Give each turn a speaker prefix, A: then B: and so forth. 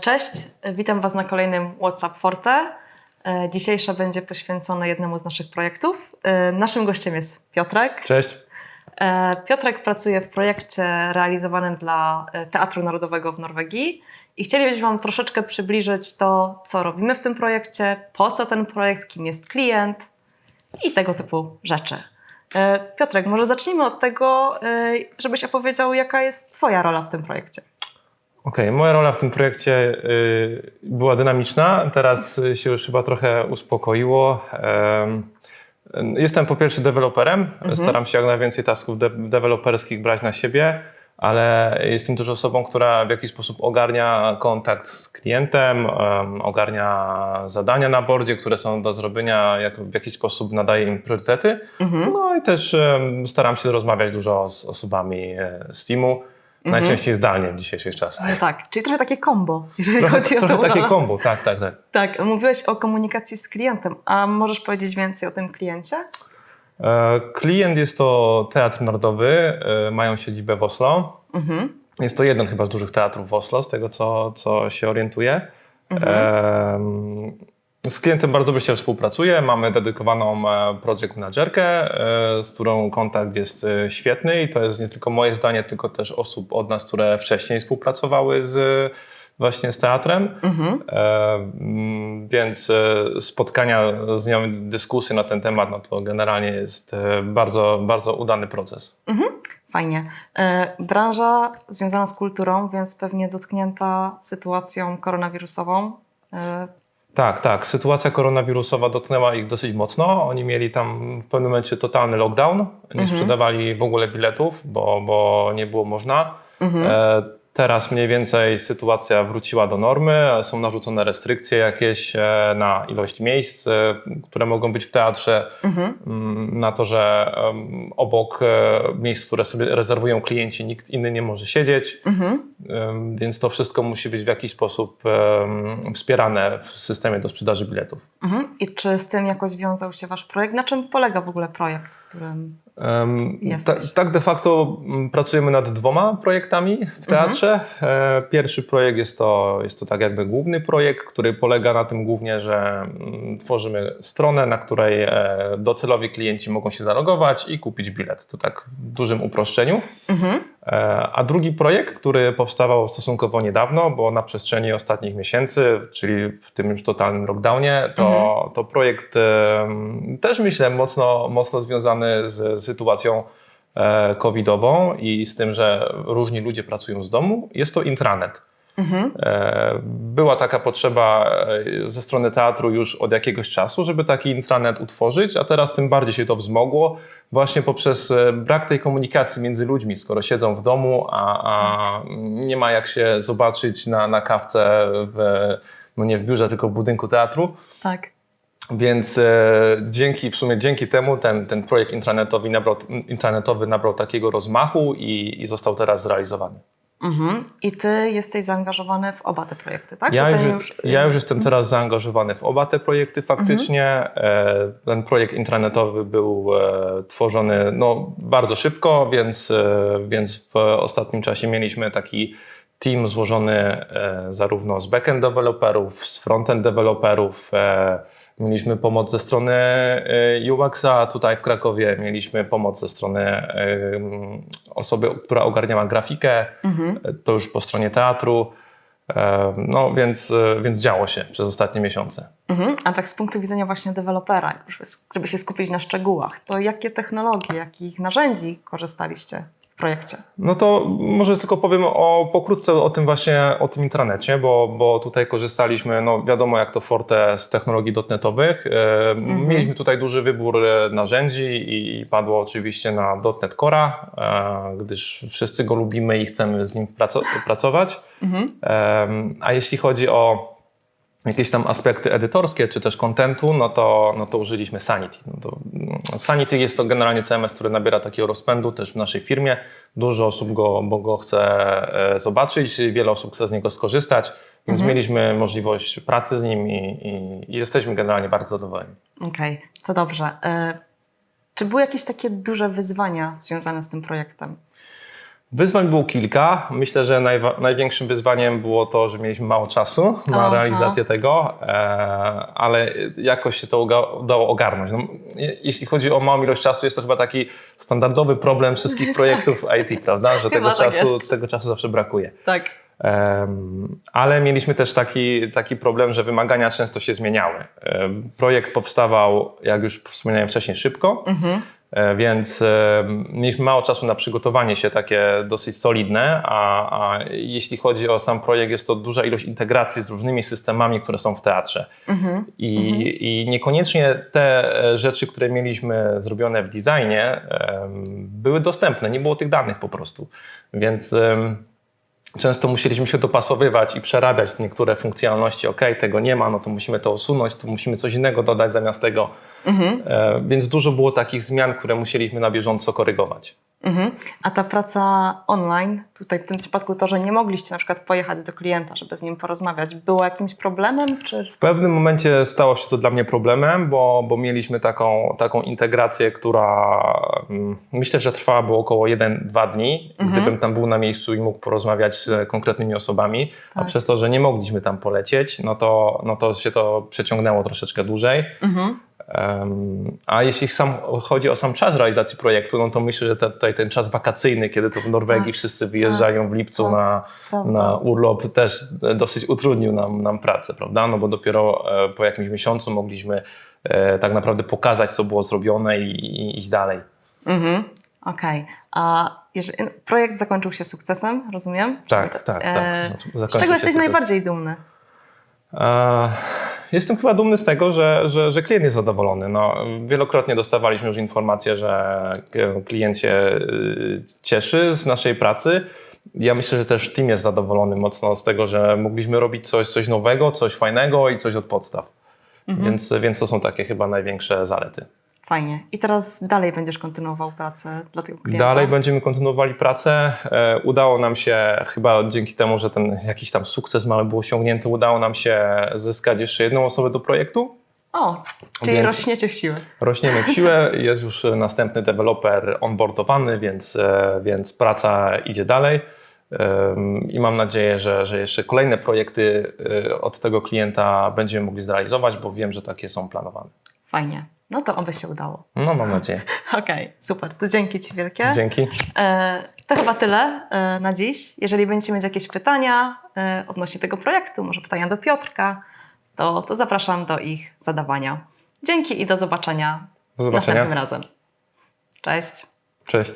A: Cześć, witam Was na kolejnym WhatsApp Forte. E, Dzisiejsze będzie poświęcone jednemu z naszych projektów. E, Naszym gościem jest Piotrek.
B: Cześć.
A: E, Piotrek pracuje w projekcie realizowanym dla Teatru Narodowego w Norwegii i chcielibyśmy Wam troszeczkę przybliżyć to, co robimy w tym projekcie, po co ten projekt, kim jest klient i tego typu rzeczy. Piotrek, może zacznijmy od tego, żebyś opowiedział, jaka jest Twoja rola w tym projekcie.
B: Okej, moja rola w tym projekcie y, była dynamiczna, teraz się już chyba trochę uspokoiło. Em, Jestem po pierwsze deweloperem, staram się jak najwięcej tasków de- deweloperskich brać na siebie, ale jestem też osobą, która w jakiś sposób ogarnia kontakt z klientem, em, ogarnia zadania na bordzie, które są do zrobienia, jak, w jakiś sposób nadaje im priorytety. No i też staram się rozmawiać dużo z osobami e, z teamu, najczęściej zdalnie w dzisiejszych czasach.
A: No tak, czyli trochę takie combo, jeżeli
B: Trochę,
A: chodzi o
B: trochę
A: tą
B: takie kombo, tak, tak, tak.
A: Tak, mówiłeś o komunikacji z klientem, a możesz powiedzieć więcej o tym kliencie?
B: E, Klient jest to Teatr Narodowy, e, mają siedzibę w Oslo.
A: Mhm.
B: Jest to jeden chyba z dużych teatrów w Oslo, z tego co, co się orientuję. Em, Z klientem bardzo się współpracuję. Mamy dedykowaną e, project managerkę, e, z którą kontakt jest e, świetny i to jest nie tylko moje zdanie, tylko też osób od nas, które wcześniej współpracowały z właśnie z teatrem.
A: Mhm.
B: Mm, Więc spotkania z nią, dyskusje na ten temat, no to generalnie jest bardzo, bardzo udany proces.
A: Fajnie. E, branża związana z kulturą, więc pewnie dotknięta sytuacją koronawirusową.
B: Tak, tak. Sytuacja koronawirusowa dotknęła ich dosyć mocno. Oni mieli tam w pewnym momencie totalny lockdown. Nie sprzedawali w ogóle biletów, bo, bo nie było można. E, Teraz mniej więcej sytuacja wróciła do normy. Są narzucone restrykcje jakieś e, na ilość miejsc, e, które mogą być w teatrze. Mm, Na to, że obok e, miejsc, które sobie rezerwują klienci, nikt inny nie może siedzieć.
A: mhm.
B: Więc to wszystko musi być w jakiś sposób wspierane w systemie do sprzedaży biletów.
A: Mhm. I czy z tym jakoś wiązał się Wasz projekt? Na czym polega w ogóle projekt, w którym...
B: Ta, tak de facto mm, pracujemy nad dwoma projektami w teatrze. E, Pierwszy projekt jest to, jest to tak jakby główny projekt, który polega na tym głównie, że mm, tworzymy stronę, na której e, docelowi klienci mogą się zalogować i kupić bilet. To tak w dużym uproszczeniu.
A: Mhm.
B: E, A drugi projekt, który powstawał stosunkowo niedawno, bo na przestrzeni ostatnich miesięcy, czyli w tym już totalnym lockdownie, to, to projekt też myślę mocno, mocno związany z sytuacją e, covidową i z tym, że różni ludzie pracują z domu. Jest to intranet.
A: Mhm.
B: E, Była taka potrzeba e, ze strony teatru już od jakiegoś czasu, żeby taki intranet utworzyć, a teraz tym bardziej się to wzmogło właśnie poprzez e, brak tej komunikacji między ludźmi, skoro siedzą w domu, a, a nie ma jak się zobaczyć na, na kawce w, no nie w biurze, tylko w budynku teatru.
A: Tak.
B: Więc e, dzięki, w sumie dzięki temu ten, ten projekt intranetowy nabrał, intranetowy nabrał takiego rozmachu i, i został teraz zrealizowany.
A: Mhm. I Ty jesteś zaangażowany w oba te projekty, tak?
B: Ja już,
A: ten
B: ja już jestem teraz zaangażowany w oba te projekty faktycznie.
A: Mhm.
B: Ten projekt intranetowy był e, tworzony no, bardzo szybko, więc, e, więc w ostatnim czasie mieliśmy taki team złożony zarówno z backend deweloperów, z frontend deweloperów. E, Mieliśmy pomoc ze strony e, UX-a tutaj w Krakowie, mieliśmy pomoc ze strony e, osoby, która ogarniała grafikę,
A: Mhm.
B: to już po stronie teatru. E, No więc, e, więc działo się przez ostatnie miesiące.
A: Mhm. A tak z punktu widzenia właśnie dewelopera, żeby, się skupić na szczegółach, to jakie technologie, jakich narzędzi korzystaliście projekcie?
B: No to może tylko powiem o, pokrótce o tym właśnie, o tym intranecie, bo, bo tutaj korzystaliśmy, no wiadomo jak to Forte z technologii dotnetowych. E, Mieliśmy tutaj duży wybór e, narzędzi i, padło oczywiście na .NET Core'a, e, gdyż wszyscy go lubimy i chcemy z nim praco- pracować.
A: Mhm.
B: A jeśli chodzi o jakieś tam aspekty edytorskie, czy też kontentu, no to, no to użyliśmy Sanity. No to, mm, Sanity jest to generalnie CMS, który nabiera takiego rozpędu też w naszej firmie. Dużo osób go, bo go chce e, zobaczyć, wiele osób chce z niego skorzystać, więc mieliśmy możliwość pracy z nim i, i, i jesteśmy generalnie bardzo zadowoleni.
A: Okej, to dobrze. E, Czy były jakieś takie duże wyzwania związane z tym projektem?
B: Wyzwań było kilka. Myślę, że najwa- największym wyzwaniem było to, że mieliśmy mało czasu na
A: Aha.
B: realizację tego, e, ale jakoś się to uga- udało ogarnąć. No, je- jeśli chodzi o małą ilość czasu, jest to chyba taki standardowy problem wszystkich projektów IT, prawda? Że tego
A: Chyba tak
B: czasu,
A: jest.
B: tego czasu zawsze brakuje.
A: Tak.
B: Em, Ale mieliśmy też taki, taki problem, że wymagania często się zmieniały. Em, Projekt powstawał, jak już wspomniałem wcześniej, szybko,
A: Mhm.
B: E, więc em, mieliśmy mało czasu na przygotowanie się takie dosyć solidne, a, a jeśli chodzi o sam projekt, jest to duża ilość integracji z różnymi systemami, które są w teatrze.
A: Mhm.
B: I, I niekoniecznie te e, rzeczy, które mieliśmy zrobione w designie, były dostępne, nie było tych danych po prostu. Więc często musieliśmy się dopasowywać i przerabiać niektóre funkcjonalności. Ok, tego nie ma, no to musimy to usunąć, to musimy coś innego dodać zamiast tego.
A: Mhm.
B: E, Więc dużo było takich zmian, które musieliśmy na bieżąco korygować.
A: Mhm. A ta praca online, tutaj w tym przypadku to, że nie mogliście na przykład pojechać do klienta, żeby z nim porozmawiać, było jakimś problemem? Czy...
B: W pewnym momencie stało się to dla mnie problemem, bo, bo mieliśmy taką, taką integrację, która mm, myślę, że trwałaby około 1-2 dni,
A: Mhm.
B: gdybym tam był na miejscu i mógł porozmawiać z konkretnymi osobami, a
A: Tak.
B: przez to, że nie mogliśmy tam polecieć, no to, no to się to przeciągnęło troszeczkę dłużej.
A: Mhm.
B: A jeśli sam, chodzi o sam czas realizacji projektu, no to myślę, że te, tutaj ten czas wakacyjny, kiedy to w Norwegii
A: Tak,
B: wszyscy wyjeżdżają w lipcu
A: tak,
B: na,
A: Prawda.
B: na urlop, też dosyć utrudnił nam, nam pracę, prawda? No bo dopiero e, po jakimś miesiącu mogliśmy e, tak naprawdę pokazać, co było zrobione i, i iść dalej.
A: Mhm. Okej. A jeżeli, projekt zakończył się sukcesem, rozumiem?
B: Tak,
A: Żeby-
B: tak,
A: e,
B: tak.
A: Z czego jesteś
B: sukces.
A: najbardziej dumny?
B: E, Jestem chyba dumny z tego, że, że, że klient jest zadowolony. No, wielokrotnie dostawaliśmy już informację, że klient się y, cieszy z naszej pracy. Ja myślę, że też team jest zadowolony mocno z tego, że mogliśmy robić coś, coś nowego, coś fajnego i coś od podstaw.
A: Mhm.
B: Więc, więc to są takie chyba największe zalety.
A: Fajnie. I teraz dalej będziesz kontynuował pracę dla tego klienta?
B: Dalej będziemy kontynuowali pracę. E, Udało nam się, chyba dzięki temu, że ten jakiś tam sukces mały był osiągnięty, udało nam się zyskać jeszcze jedną osobę do projektu.
A: O, czyli
B: Więc-
A: rośniecie w siłę.
B: Rośniemy w siłę, jest już następny deweloper onboardowany, więc, e, więc praca idzie dalej. I mam nadzieję, że, że jeszcze kolejne projekty e, od tego klienta będziemy mogli zrealizować, bo wiem, że takie są planowane.
A: Fajnie. No to oby się udało.
B: No, mam nadzieję.
A: Okej, super. To dzięki Ci wielkie.
B: Dzięki.
A: E, to chyba tyle e, na dziś. Jeżeli będziecie mieć jakieś pytania e, odnośnie tego projektu, może pytania do Piotrka, to, to zapraszam do ich zadawania. Dzięki i do zobaczenia
B: Do zobaczenia.
A: następnym razem. Cześć.
B: Cześć.